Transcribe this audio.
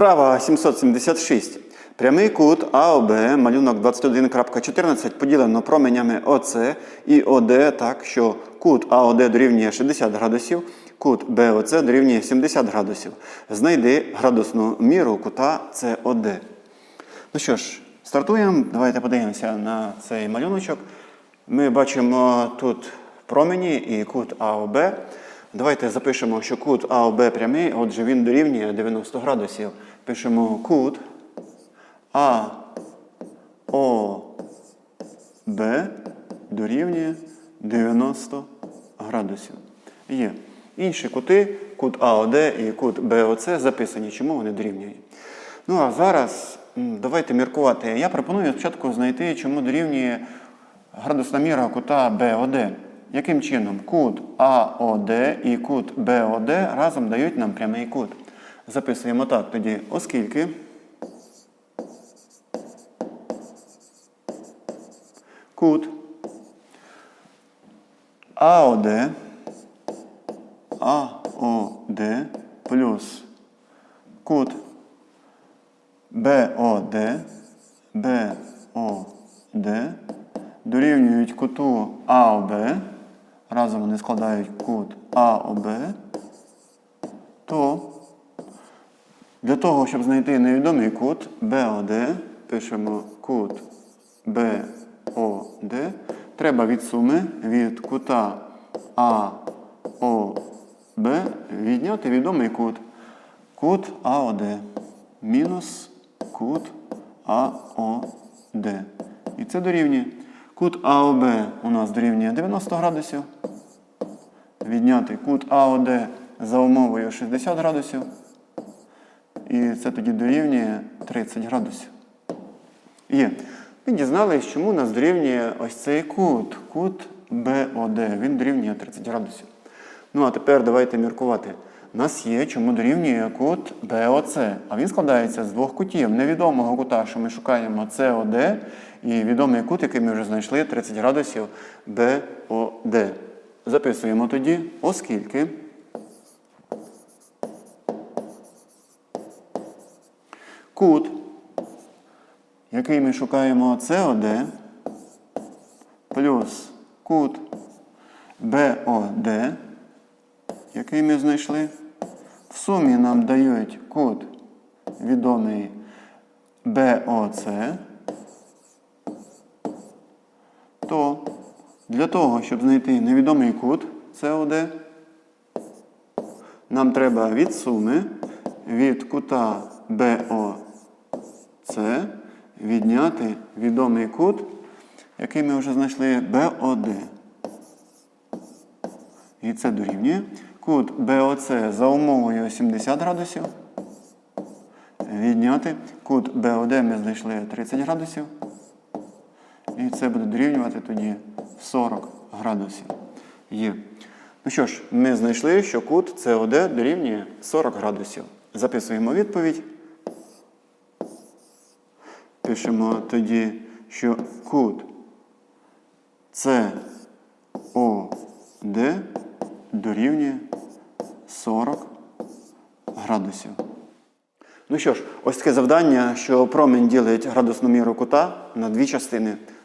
Вправа 776. Прямий кут АОБ, малюнок 21.14 поділено променями ОС і ОД так, що кут АОД дорівнює 60 градусів, кут БОЦ дорівнює 70 градусів. Знайди градусну міру кута СОД. Ну що ж, стартуємо. Давайте подивимося на цей малюночок. Ми бачимо тут промені і кут АОБ. Давайте запишемо, що кут АОБ прямий, отже, він дорівнює 90 градусів. Пишемо кут АОБ дорівнює 90 градусів. Є. Інші кути, кут АОД і кут БОЦ записані, чому вони дорівнюють. Ну а зараз давайте міркувати. Я пропоную спочатку знайти, чому дорівнює градусна міра кута БОД. Яким чином? Кут АОД і кут БОД разом дають нам прямий кут. Записуємо так тоді, оскільки кут АОД АОД плюс кут БОД БОД дорівнюють куту АОБ. Разом вони складають кут АОБ, то для того, щоб знайти невідомий кут БОД, пишемо кут БОД, треба від суми від кута АОБ відняти відомий кут. Кут АОД мінус кут АОД. І це дорівнює. Кут АОБ у нас дорівнює 90 градусів. Відняти кут АОД за умовою 60 градусів. І це тоді дорівнює 30 градусів. Є. Ми дізналися, чому нас дорівнює ось цей кут. Кут БОД. Він дорівнює 30 градусів. Ну, а тепер давайте міркувати. У нас є, чому дорівнює кут БОЦ. А він складається з двох кутів. Невідомого кута, що ми шукаємо СОД, і відомий кут, який ми вже знайшли, 30 градусів БОД. Записуємо тоді, оскільки кут, який ми шукаємо СОД, плюс кут БОД, який ми знайшли, в сумі нам дають кут відомий БОЦ, то для того, щоб знайти невідомий кут СОД, нам треба від суми від кута БОЦ відняти відомий кут, який ми вже знайшли БОД. І це дорівнює. Кут БОЦ за умовою 70 градусів. Відняти. Кут БОД ми знайшли 30 градусів. І це буде дорівнювати тоді 40 градусів. Є. Ну що ж, ми знайшли, що кут СОД дорівнює 40 градусів. Записуємо відповідь. Пишемо тоді, що кут СОД дорівнює 40 градусів. Ну що ж, ось таке завдання, що промінь ділить градусну міру кута на дві частини.